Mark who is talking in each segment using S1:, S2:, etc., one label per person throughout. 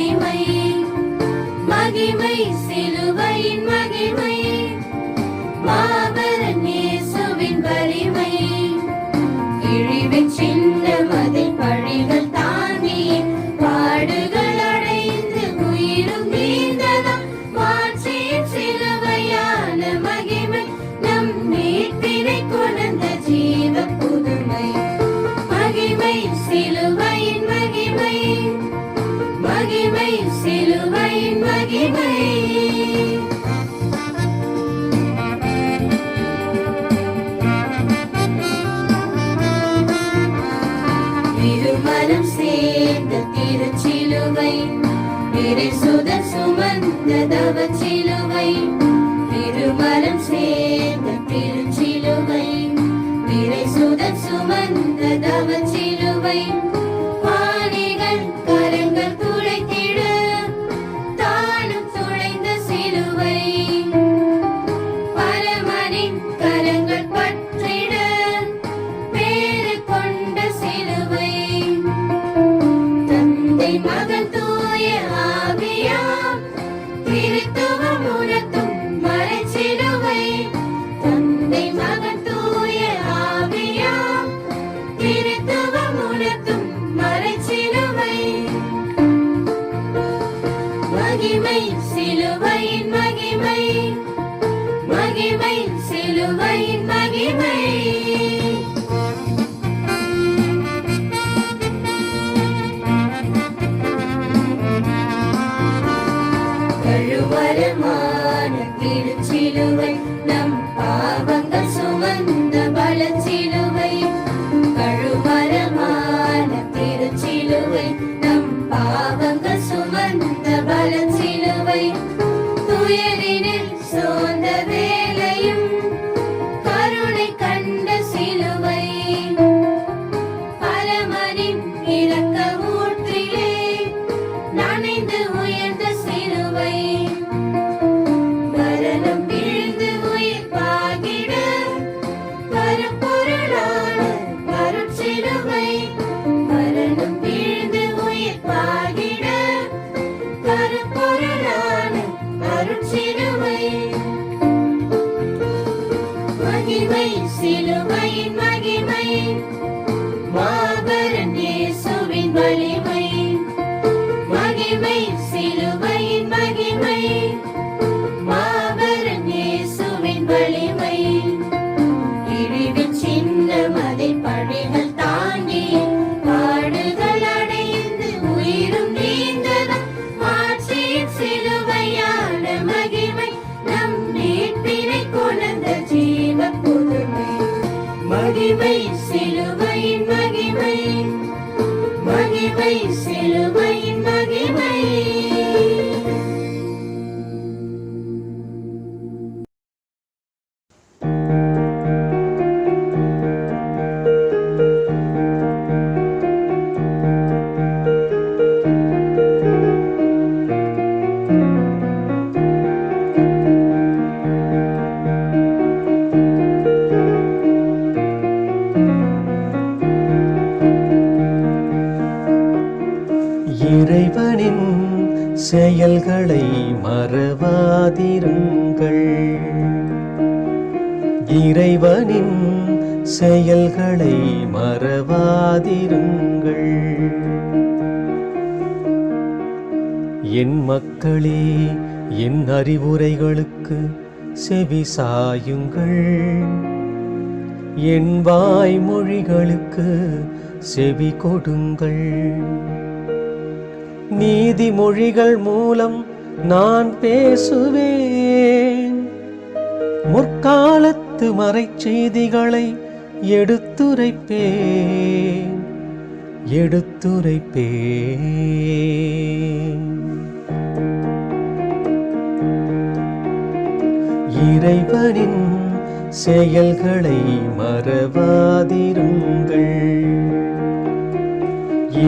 S1: மகிமை. மகிமை சிலுவையின் மகிமை. மாபெரும் இயேசுவின் வலிமை. இழிவின் சின்ன மனம் சேர்ந்த திருச்சிலுவை. சுதர் சுமந்த தவ சிலுவை திருமலம் சேர்ந்த திருச்சிலுவை. சுதர் சுமந்த தவ சிலுவை சுமந்து
S2: இறைவனின் செயல்களை மறவாதிருங்கள். இறைவனின் செயல்களை மறவாதிருங்கள். என் மக்களே என் அறிவுரைகளுக்கு செவி சாயுங்கள். என் வாய்மொழிகளுக்கு செவி கொடுங்கள். நீதிமொழிகள் மூலம் நான் பேசுவேன். முற்காலத்தில் பத்து மறைச்செய்திகளை எடுத்துரைப்பேன். எடுத்துரைப்பேன். இறைவனின் செயல்களை மறவாதிருங்கள்.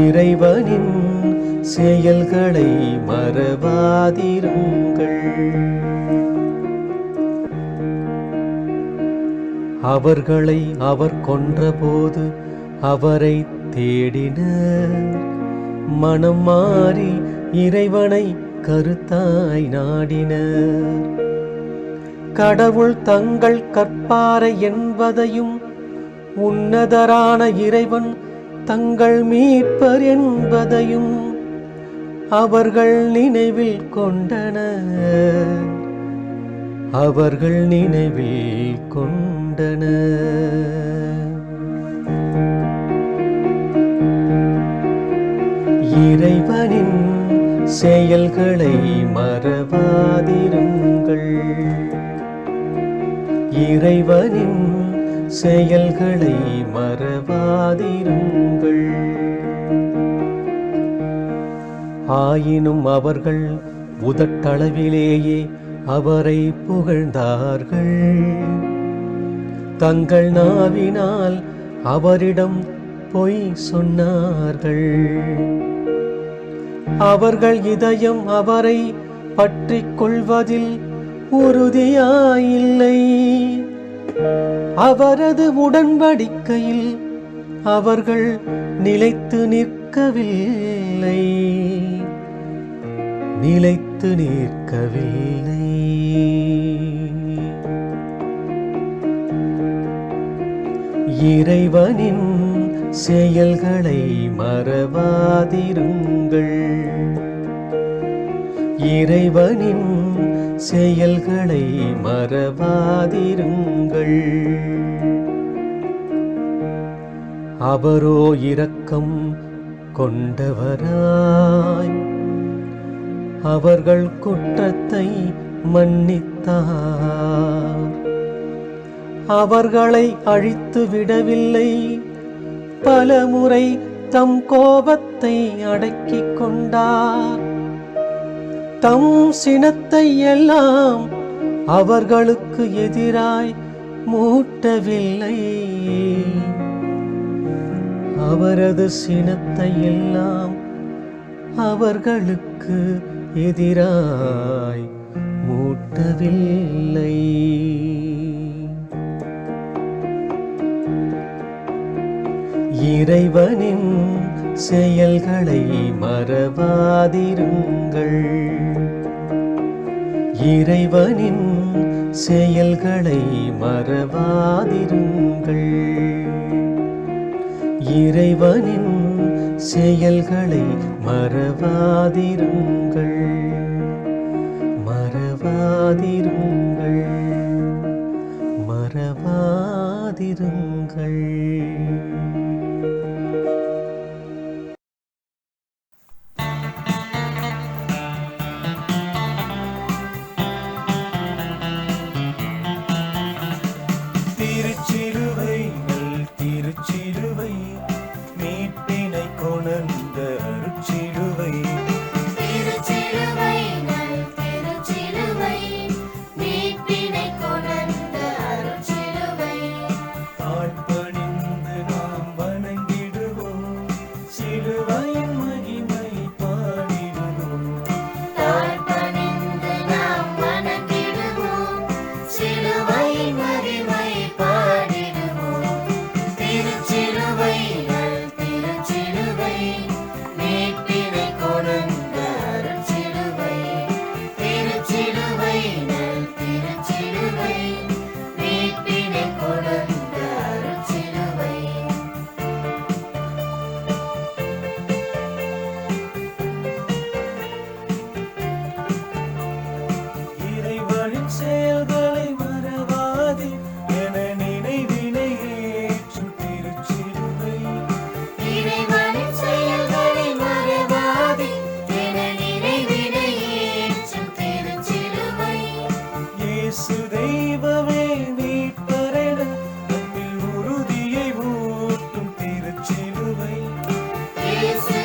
S2: இறைவனின் செயல்களை மறவாதிருங்கள். அவர்களை அவர் கொன்றபோது அவரை தேடினர் மனம் மாறி இறைவனை கருத்தாய் நாடினர் கடவுள் தங்கள் கற்பாரை என்பதையும் உன்னதரான இறைவன் தங்கள் மீட்பர் என்பதையும் அவர்கள் நினைவில் கொண்டனர். அவர்கள் நினைவில் கொண்டன இறைவனின் செயல்களை மறவாதிருங்கள். இறைவனின் செயல்களை மறவாதிருங்கள். ஆயினும் அவர்கள் உதட்டளவிலேயே அவரை புகழ்ந்தார்கள். தங்கள் நாவினால் அவரிடம் பொய் சொன்னார்கள். அவர்கள் இதயம் அவரை பற்றிக் கொள்வதில் உறுதியாயில்லை. அவரது உடன்படிக்கையில் அவர்கள் நிலைத்து நிற்கவில்லை. நிலைத்து நிற்கவில்லை. இறைவனின் செயல்களை மறவாதிருங்கள். இறைவனின் செயல்களை மறவாதிருங்கள். அவரோ இரக்கம் கொண்டவராய் அவர்கள் குற்றத்தை மன்னித்தார். அவர்களை அழித்து விடவில்லை. பலமுறை தம் கோபத்தை அடக்கிக் கொண்டார். தம் சினத்தை எல்லாம் அவர்களுக்கு எதிராய் மூட்டவில்லை. அவரது சினத்தை எல்லாம் அவர்களுக்கு எதிராய் மூட்டவில்லை. இறைவனின் செயல்களை மறவாதிருங்கள். இறைவனின் செயல்களை மறவாதிருங்கள். இறைவனின் செயல்களை மறவாதிருங்கள்.
S3: Praise